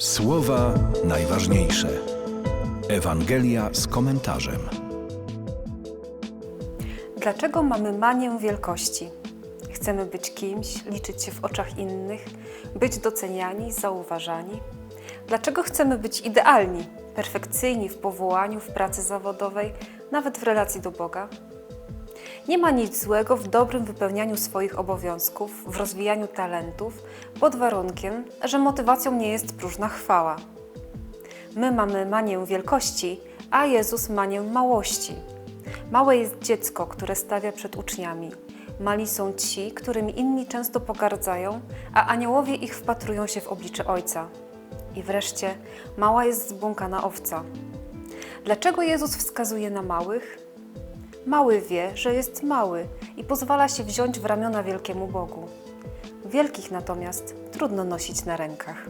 Słowa najważniejsze. Ewangelia z komentarzem. Dlaczego mamy manię wielkości? Chcemy być kimś, liczyć się w oczach innych, być doceniani, zauważani? Dlaczego chcemy być idealni, perfekcyjni w powołaniu, w pracy zawodowej, nawet w relacji do Boga? Nie ma nic złego w dobrym wypełnianiu swoich obowiązków, w rozwijaniu talentów, pod warunkiem, że motywacją nie jest próżna chwała. My mamy manię wielkości, a Jezus manię małości. Małe jest dziecko, które stawia przed uczniami. Mali są ci, którymi inni często pogardzają, a aniołowie ich wpatrują się w oblicze Ojca. I wreszcie mała jest zbłąkana owca. Dlaczego Jezus wskazuje na małych? Mały wie, że jest mały i pozwala się wziąć w ramiona wielkiemu Bogu. Wielkich natomiast trudno nosić na rękach.